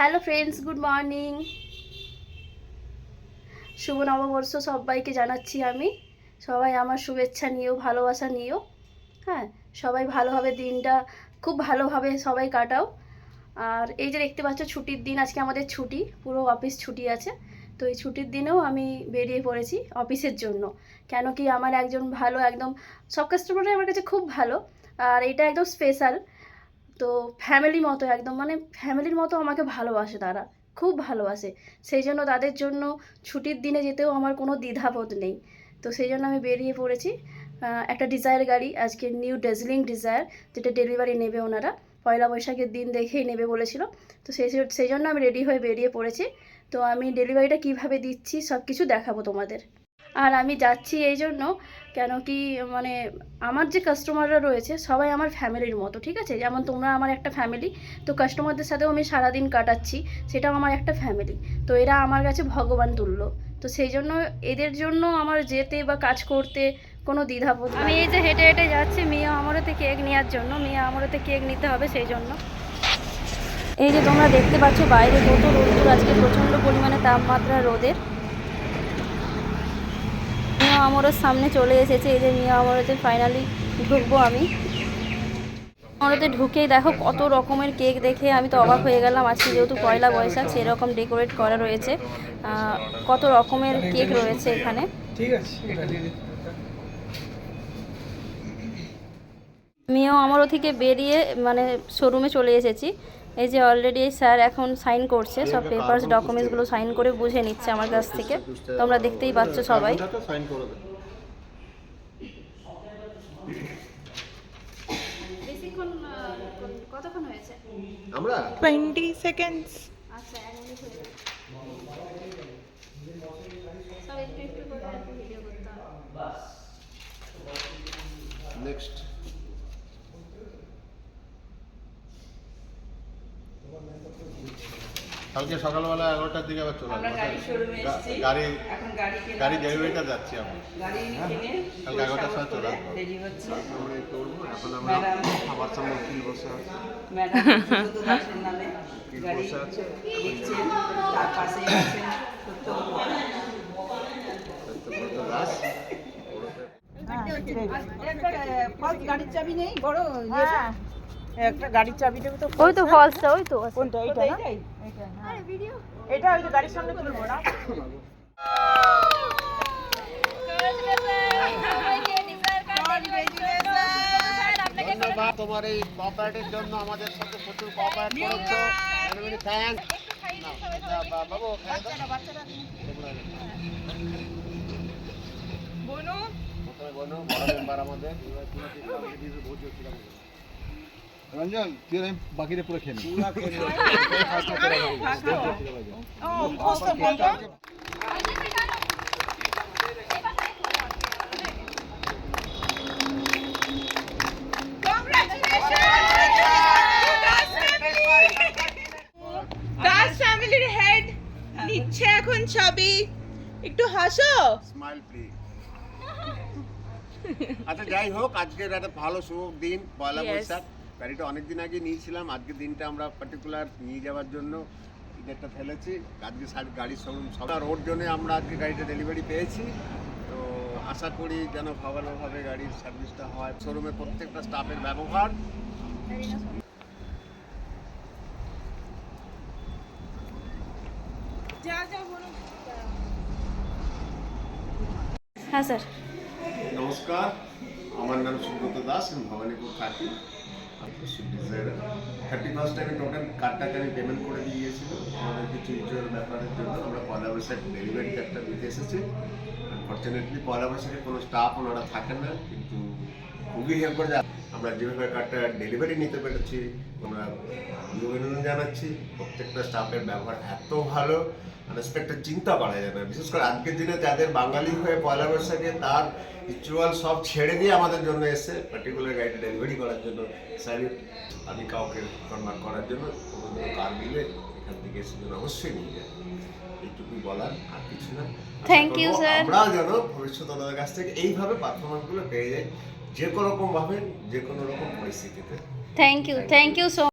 Hello friends good morning শুভ নববর্ষ সবাইকে জানাচ্ছি আমি। সবাই আমার শুভেচ্ছা নিও, ভালোবাসা নিও। হ্যাঁ সবাই ভালোভাবে দিনটা খুব ভালোভাবে সবাই কাটাও। আর এই যে দেখতে পাচ্ছ ছুটির দিন, আজকে আমাদের ছুটি, পুরো অফিস ছুটি আছে। তো এই ছুটির দিনেও আমি বেরিয়ে পড়েছি অফিসের জন্য। কেন কি আমার একজন ভালো, একদম সব কাস্টমারই আমার কাছে খুব ভালো। আর এটা একদম স্পেশাল তো ফ্যামিলি মতো, একদম মানে ফ্যামিলির মতো আমাকে ভালোবাসে তারা, খুব ভালোবাসে। সেই জন্য তাদের জন্য ছুটির দিনে যেতেও আমার কোনো দ্বিধাবোধ নেই। তো সেই জন্য আমি বেরিয়ে পড়েছি। একটা ডিজায়ার গাড়ি, আজকে নিউ ডেজলিং ডিজায়ার যেটা ডেলিভারি নেবে ওনারা। পয়লা বৈশাখের দিন দেখেই নেবে বলেছিল। তো সেই সেই জন্য আমি রেডি হয়ে বেরিয়ে পড়েছি। তো আমি ডেলিভারিটা কীভাবে দিচ্ছি সব কিছু দেখাবো তোমাদের। আর আমি যাচ্ছি এই জন্য কেন কি মানে আমার যে কাস্টমাররা রয়েছে সবাই আমার ফ্যামিলির মতো ঠিক আছে? যেমন তোমরা আমার একটা ফ্যামিলি তো কাস্টমারদের সাথেও আমি সারাদিন কাটাচ্ছি সেটাও আমার একটা ফ্যামিলি তো এরা আমার কাছে ভগবান তুল্য তো সেই জন্য এদের জন্য আমার যেতে বা কাজ করতে কোনো দ্বিধাবোধ আমি এই যে হেঁটে হেঁটে যাচ্ছি মিয়া আমরতে কেক নেওয়ার জন্য মিয়া আমরতে কেক নিতে হবে সেই জন্য এই যে তোমরা দেখতে পাচ্ছ বাইরে কত রোদ্দুর আজকে প্রচণ্ড পরিমাণে তাপমাত্রা রোদের। আমরের সামনে চলে এসেছে, এই যে মিয়া আমরতে ফাইনালি ঢুকবো আমি। আমরতে ঢুকেই দেখো কত রকমের কেক দেখে আমি তো অবাক হয়ে গেলাম, আজকে যেহেতু পয়লা বৈশাখ, সেরকম ডেকোরেট করা রয়েছে। কত রকমের কেক রয়েছে এখানে। ঠিক আছে আমিও আমারও থেকে বেরিয়ে মানে শোরুমে চলে এসেছি। এই যে অলরেডি স্যার এখন সাইন করছে সব পেপারস ডকুমেন্টসগুলো সাইন করে বুঝে নিচ্ছে আমার কাছ থেকে। তোমরা দেখতেই পাচ্ছ সবাই। কতক্ষণ হয়েছে? আমরা? 20 seconds আচ্ছা এক মিনিট হয়ে গেছে সব একটু একটু করে ভিডিও করতে হবে। নেক্সট কালকে সকালবেলা এগারোটার দিকে আবার চলে আমরা। গাড়ি শোরুমে এসেছি। গাড়ি এখন গাড়ি কেনা গাড়ি ডেলিভারিটা যাচ্ছি আমরা। গাড়ি কিনে কালকে এগারোটার সময় চলে আসব। রেডি হচ্ছে। আমরা এই এখন আমরা ম্যাডাম। সামনে উকিল বসে আছে। ম্যাডাম সত্য দাসের নামে গাড়ি বসে তার পাশেই আছেন সত্যব্রত সত্যব্রত দাস একটা ফার্স্ট গাড়ির চাবি নেই বড় একটা গাড়ির চাবি দেবে তো ওই তো ফলসটা ওই তো কোনটা? এইটা না? এইটা, হ্যাঁ। এটা ওই যে গাড়ির সামনে তুলবো না। ধন্যবাদ তোমার এই কোঅপারেটের জন্য আমাদের সাথে প্রচুর কোঅপারেট করেছ। ভেরি থ্যাঙ্কস বাবু। বনু? প্রথমে বড় মেম্বার আমাদের। রঞ্জন তুই আমি বাকিটা পুরো খেয়ে নিচ্ছে এখন ছবি একটু হাসো স্মাইল প্লিজ আচ্ছা যাই হোক আজকের একটা ভালো শুভ দিন পয়লা বৈশাখ গাড়িটা অনেক দিন আগে নিয়েছিলাম আজকের দিনটা আমরা পার্টিকুলার নিয়ে যাওয়ার জন্য ডেটটা ফেলেছি। আজকে সাইড গাড়ির শোরুম সব আর ওর জন্য আমরা আজকে গাড়িটা ডেলিভারি পেয়েছি। তো আশা করি যেন ভালোভাবে গাড়ির সার্ভিসটা হয়। শোরুমের প্রত্যেকটা স্টাফের ব্যবহার। যা যা হ্যাঁ স্যার। নমস্কার। আমার নাম সুব্রত দাস আমি ভবানীপুর থাকি। থার্টি ফার্স্ট আমি টোটাল কার্ডটাকে আমি পেমেন্ট করে দিয়ে গিয়েছিলাম আমাদের কিছু ইউজুয়াল ব্যাপারের জন্য আমরা পয়লা বৈশাখ ডেলিভারি কার্ডটা দিতে এসেছি। আনফর্চুনেটলি পয়লা বৈশাখে কোনো স্টাফ ওনারা থাকেন না, কিন্তু খুবই হেল্প করে আমরা যেভাবে কার্ডটা ডেলিভারি নিতে পেরেছি আমরা অভিনন্দন জানাচ্ছি। প্রত্যেকটা স্টাফের ব্যবহার এত ভালো রেসপেক্টের চিন্তা করা যাবে। বিশেষ করে আজকের দিনে যাদের বাঙালি হয়ে পয়লা বৈশাখে তার রিচুয়াল সব ছেড়ে দিয়ে আমাদের জন্য এসে পার্টিকুলার গাড়িটা ডেলিভারি করার জন্য। স্যালুট আমি কাউকে সম্মান করার জন্য কোনো কার মিলে এখান থেকে এসে যেন অবশ্যই নিয়ে যায়। এইটুকুই বলার আর কিছু না। Thank you, করব আমরাও যেন ভবিষ্যৎ ওনাদের কাছ থেকে এইভাবে পারফরমেন্সগুলো পেয়ে যাই। যে কোনো রকম ভাবে যে কোনো রকম পরিস্থিতিতে। Thank you thank you so